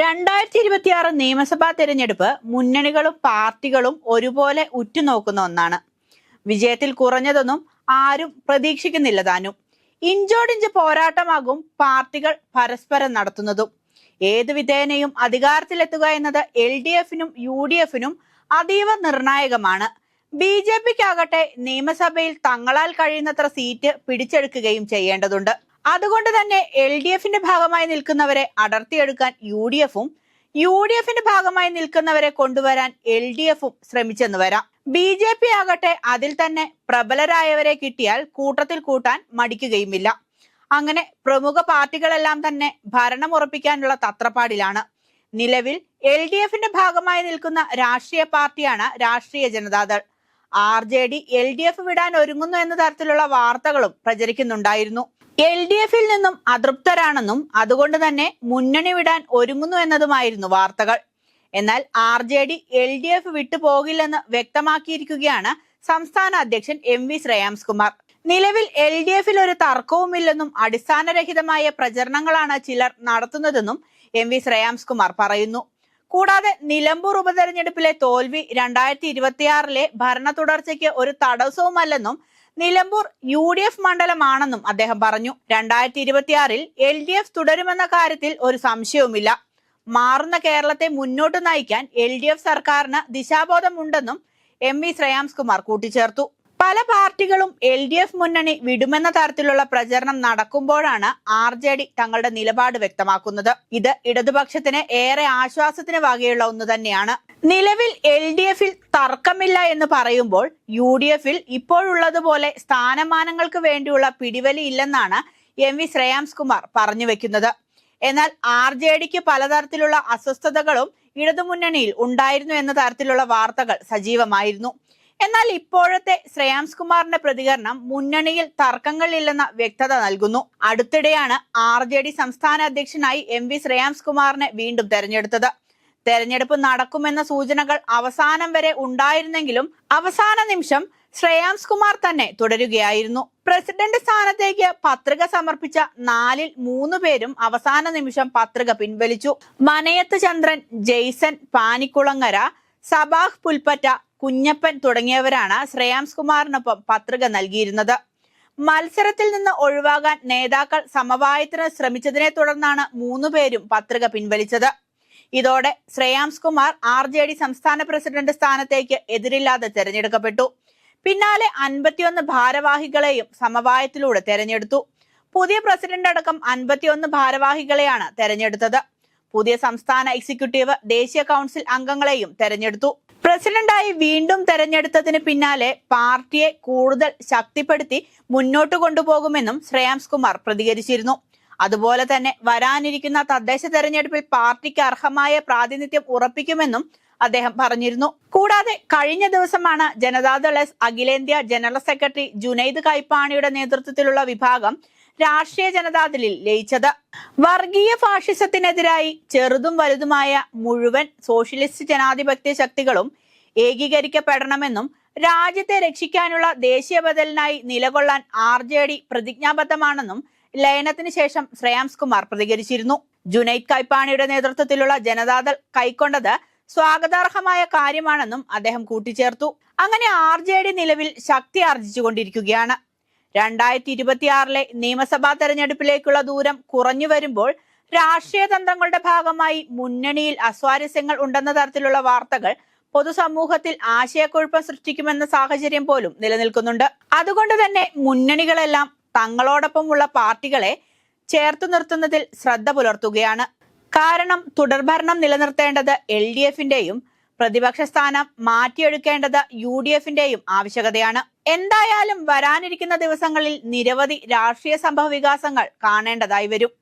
രണ്ടായിരത്തി ഇരുപത്തിയാറ് നിയമസഭാ തെരഞ്ഞെടുപ്പ് മുന്നണികളും പാർട്ടികളും ഒരുപോലെ ഉറ്റുനോക്കുന്ന ഒന്നാണ്. വിജയത്തിൽ കുറഞ്ഞതൊന്നും ആരും പ്രതീക്ഷിക്കുന്നില്ല താനും. ഇഞ്ചോടിഞ്ച് പോരാട്ടമാകും പാർട്ടികൾ പരസ്പരം നടത്തുന്നതും. ഏത് വിധേനയും അധികാരത്തിലെത്തുക എന്നത് എൽ ഡി എഫിനും യു ഡി എഫിനും അതീവ നിർണായകമാണ്. ബി ജെ പിക്കാകട്ടെ നിയമസഭയിൽ തങ്ങളാൽ കഴിയുന്നത്ര സീറ്റ് പിടിച്ചെടുക്കുകയും ചെയ്യേണ്ടതുണ്ട്. അതുകൊണ്ട് തന്നെ എൽ ഡി എഫിന്റെ ഭാഗമായി നിൽക്കുന്നവരെ അടർത്തിയെടുക്കാൻ യു ഡി എഫും യു ഡി എഫിന്റെ ഭാഗമായി നിൽക്കുന്നവരെ കൊണ്ടുവരാൻ എൽ ഡി എഫും ശ്രമിച്ചെന്ന് വരാം. ബി ജെ പി ആകട്ടെ അതിൽ തന്നെ പ്രബലരായവരെ കിട്ടിയാൽ കൂട്ടത്തിൽ കൂട്ടാൻ മടിക്കുകയുമില്ല. അങ്ങനെ പ്രമുഖ പാർട്ടികളെല്ലാം തന്നെ ഭരണം ഉറപ്പിക്കാനുള്ള തത്രപ്പാടിലാണ്. നിലവിൽ എൽ ഡി എഫിന്റെ ഭാഗമായി നിൽക്കുന്ന രാഷ്ട്രീയ പാർട്ടിയാണ് Rashtriya Janata Dal. R J D L D F വിടാൻ ഒരുങ്ങുന്നു എന്ന തരത്തിലുള്ള വാർത്തകളും പ്രചരിക്കുന്നുണ്ടായിരുന്നു. എൽ ഡി എഫിൽ നിന്നും അതൃപ്തരാണെന്നും അതുകൊണ്ട് തന്നെ മുന്നണി വിടാൻ ഒരുങ്ങുന്നു എന്നതുമായിരുന്നു വാർത്തകൾ. എന്നാൽ R J D L D F വിട്ടുപോകില്ലെന്ന് വ്യക്തമാക്കിയിരിക്കുകയാണ് സംസ്ഥാന അധ്യക്ഷൻ എം വി ശ്രേയാംസ് കുമാർ നിലവിൽ എൽ ഡി എഫിൽ ഒരു തർക്കവുമില്ലെന്നും അടിസ്ഥാനരഹിതമായ പ്രചരണങ്ങളാണ് ചിലർ നടത്തുന്നതെന്നും എം വി ശ്രേയാംസ് കുമാർ പറയുന്നു. കൂടാതെ നിലമ്പൂർ ഉപതെരഞ്ഞെടുപ്പിലെ തോൽവി രണ്ടായിരത്തി ഇരുപത്തിയാറിലെ ഭരണ തുടർച്ചയ്ക്ക് ഒരു തടസ്സവുമല്ലെന്നും നിലമ്പൂർ യു ഡി എഫ് മണ്ഡലമാണെന്നും അദ്ദേഹം പറഞ്ഞു. രണ്ടായിരത്തി ഇരുപത്തിയാറിൽ എൽ ഡി എഫ് തുടരുമെന്ന കാര്യത്തിൽ ഒരു സംശയവുമില്ല. മാറുന്ന കേരളത്തെ മുന്നോട്ട് നയിക്കാൻ എൽ ഡി എഫ് സർക്കാരിന് ദിശാബോധമുണ്ടെന്നും എം വി ശ്രേയാംസ് കുമാർ കൂട്ടിച്ചേർത്തു. പല പാർട്ടികളും എൽ ഡി എഫ് മുന്നണി വിടുമെന്ന തരത്തിലുള്ള പ്രചരണം നടക്കുമ്പോഴാണ് ആർ ജെ ഡി തങ്ങളുടെ നിലപാട് വ്യക്തമാക്കുന്നത്. ഇത് ഇടതുപക്ഷത്തിന് ഏറെ ആശ്വാസത്തിന് വകയുള്ള ഒന്ന് തന്നെയാണ്. നിലവിൽ എൽ ഡി എഫിൽ തർക്കമില്ല എന്ന് പറയുമ്പോൾ യു ഡി എഫിൽ ഇപ്പോഴുള്ളതുപോലെ സ്ഥാനമാനങ്ങൾക്ക് വേണ്ടിയുള്ള പിടിവലി ഇല്ലെന്നാണ് എം വി ശ്രേയാംസ് കുമാർ പറഞ്ഞു വെക്കുന്നത്. എന്നാൽ ആർ ജെ ഡിക്ക് പലതരത്തിലുള്ള അസ്വസ്ഥതകളും ഇടതുമുന്നണിയിൽ ഉണ്ടായിരുന്നു എന്ന തരത്തിലുള്ള വാർത്തകൾ സജീവമായിരുന്നു. എന്നാൽ ഇപ്പോഴത്തെ ശ്രേയാംസ് കുമാറിന്റെ പ്രതികരണം മുന്നണിയിൽ തർക്കങ്ങളില്ലെന്ന വ്യക്തത നൽകുന്നു. അടുത്തിടെയാണ് ആർ ജെ ഡി സംസ്ഥാന അധ്യക്ഷനായി എം വി ശ്രേയാംസ് കുമാറിനെ വീണ്ടും തെരഞ്ഞെടുത്തത്. തെരഞ്ഞെടുപ്പ് നടക്കുമെന്ന സൂചനകൾ അവസാനം വരെ ഉണ്ടായിരുന്നെങ്കിലും അവസാന നിമിഷം ശ്രേയാംസ് കുമാർ തന്നെ തുടരുകയായിരുന്നു. പ്രസിഡന്റ് സ്ഥാനത്തേക്ക് പത്രിക സമർപ്പിച്ച നാലിൽ മൂന്ന് പേരും അവസാന നിമിഷം പത്രിക പിൻവലിച്ചു. മനയത്ത് ചന്ദ്രൻ ജെയ്സൺ പാനിക്കുളങ്ങര സബാഹ് പുൽപ്പറ്റ കുഞ്ഞപ്പൻ തുടങ്ങിയവരാണ് ശ്രേയാംസ് കുമാറിനൊപ്പം പത്രിക നൽകിയിരുന്നത്. മത്സരത്തിൽ നിന്ന് ഒഴിവാകാൻ നേതാക്കൾ സമവായത്തിന് ശ്രമിച്ചതിനെ തുടർന്നാണ് മൂന്നുപേരും പത്രിക പിൻവലിച്ചത്. ഇതോടെ Shreyams Kumar R J D സംസ്ഥാന പ്രസിഡന്റ് സ്ഥാനത്തേക്ക് എതിരില്ലാതെ തെരഞ്ഞെടുക്കപ്പെട്ടു. പിന്നാലെ അൻപത്തിയൊന്ന് ഭാരവാഹികളെയും സമവായത്തിലൂടെ തെരഞ്ഞെടുത്തു. പുതിയ പ്രസിഡന്റ് അടക്കം അൻപത്തിയൊന്ന് ഭാരവാഹികളെയാണ് തെരഞ്ഞെടുത്തത്. പുതിയ സംസ്ഥാന എക്സിക്യൂട്ടീവ് ദേശീയ കൗൺസിൽ അംഗങ്ങളെയും തെരഞ്ഞെടുത്തു. പ്രസിഡന്റായി വീണ്ടും തെരഞ്ഞെടുത്തതിന് പിന്നാലെ പാർട്ടിയെ കൂടുതൽ ശക്തിപ്പെടുത്തി മുന്നോട്ട് കൊണ്ടുപോകുമെന്നും ശ്രേയാംസ് കുമാർ പ്രതികരിച്ചിരുന്നു. അതുപോലെ തന്നെ വരാനിരിക്കുന്ന തദ്ദേശ തെരഞ്ഞെടുപ്പിൽ പാർട്ടിക്ക് അർഹമായ പ്രാതിനിധ്യം ഉറപ്പിക്കുമെന്നും അദ്ദേഹം പറഞ്ഞിരുന്നു. കൂടാതെ കഴിഞ്ഞ ദിവസമാണ് ജനതാദൾ എസ് അഖിലേന്ത്യാ ജനറൽ സെക്രട്ടറി ജുനൈദ് കൈപ്പാണിയുടെ നേതൃത്വത്തിലുള്ള വിഭാഗം രാഷ്ട്രീയ ജനതാദളിൽ ലയിച്ചത്. വർഗീയ ഫാഷിസത്തിനെതിരായി ചെറുതും വലുതുമായ മുഴുവൻ സോഷ്യലിസ്റ്റ് ജനാധിപത്യ ശക്തികളും ഏകീകരിക്കപ്പെടണമെന്നും രാജ്യത്തെ രക്ഷിക്കാനുള്ള ദേശീയ ബദലിനായി നിലകൊള്ളാൻ ആർ ജെ ഡി പ്രതിജ്ഞാബദ്ധമാണെന്നും ലയനത്തിന് ശേഷം ശ്രേയാംസ് കുമാർ പ്രതികരിച്ചിരുന്നു. ജുനൈദ് കൈപ്പാണിയുടെ നേതൃത്വത്തിലുള്ള ജനതാദൾ കൈക്കൊണ്ടത് സ്വാഗതാർഹമായ കാര്യമാണെന്നും അദ്ദേഹം കൂട്ടിച്ചേർത്തു. അങ്ങനെ ആർ ജെ ഡി നിലവിൽ ശക്തി ആർജിച്ചുകൊണ്ടിരിക്കുകയാണ്. രണ്ടായിരത്തി ഇരുപത്തിയാറിലെ നിയമസഭാ തെരഞ്ഞെടുപ്പിലേക്കുള്ള ദൂരം കുറഞ്ഞു വരുമ്പോൾ രാഷ്ട്രീയ തന്ത്രങ്ങളുടെ ഭാഗമായി മുന്നണിയിൽ അസ്വാരസ്യങ്ങൾ ഉണ്ടെന്ന തരത്തിലുള്ള വാർത്തകൾ പൊതുസമൂഹത്തിൽ ആശയക്കുഴപ്പം സൃഷ്ടിക്കുമെന്ന സാഹചര്യം പോലും നിലനിൽക്കുന്നുണ്ട്. അതുകൊണ്ട് തന്നെ മുന്നണികളെല്ലാം തങ്ങളോടൊപ്പമുള്ള പാർട്ടികളെ ചേർത്തു നിർത്തുന്നതിൽ ശ്രദ്ധ പുലർത്തുകയാണ്. കാരണം തുടർഭരണം നിലനിർത്തേണ്ടത് എൽ ഡി എഫിന്റെയും പ്രതിപക്ഷ സ്ഥാനം മാറ്റിയെടുക്കേണ്ടത് യു ഡി എഫിന്റെയും ആവശ്യകതയാണ്. എന്തായാലും വരാനിരിക്കുന്ന ദിവസങ്ങളിൽ നിരവധി രാഷ്ട്രീയ സംഭവ കാണേണ്ടതായി വരും.